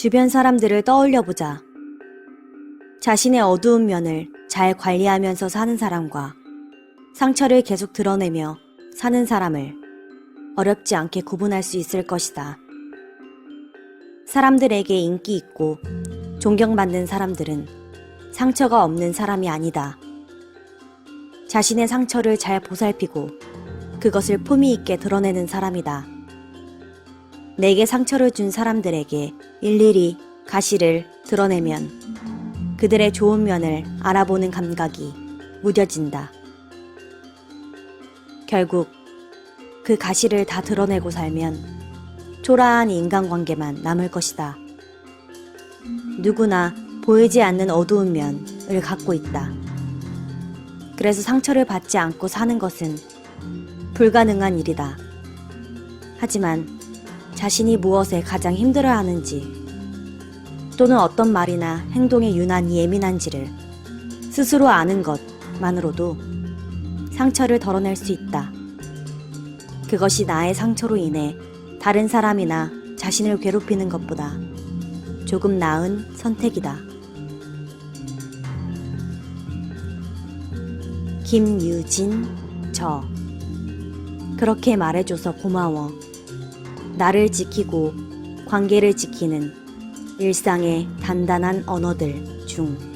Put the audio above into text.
주변 사람들을 떠올려 보자. 자신의 어두운 면을 잘 관리하면서 사는 사람과 상처를 계속 드러내며 사는 사람을 어렵지 않게 구분할 수 있을 것이다. 사람들에게 인기 있고 존경받는 사람들은 상처가 없는 사람이 아니다. 자신의 상처를 잘 보살피고 그것을 품위 있게 드러내는 사람이다. 내게 상처를 준 사람들에게 일일이 가시를 드러내면 그들의 좋은 면을 알아보는 감각이 무뎌진다. 결국 그 가시를 다 드러내고 살면 초라한 인간관계만 남을 것이다. 누구나 보이지 않는 어두운 면을 갖고 있다. 그래서 상처를 받지 않고 사는 것은 불가능한 일이다. 하지만 자신이 무엇에 가장 힘들어 하는지 또는 어떤 말이나 행동에 유난히 예민한지를 스스로 아는 것만으로도 상처를 덜어낼 수 있다. 그것이 나의 상처로 인해 다른 사람이나 자신을 괴롭히는 것보다 조금 나은 선택이다. 김유진 저 그렇게 말해줘서 고마워. 나를 지키고 관계를 지키는 일상의 단단한 언어들 중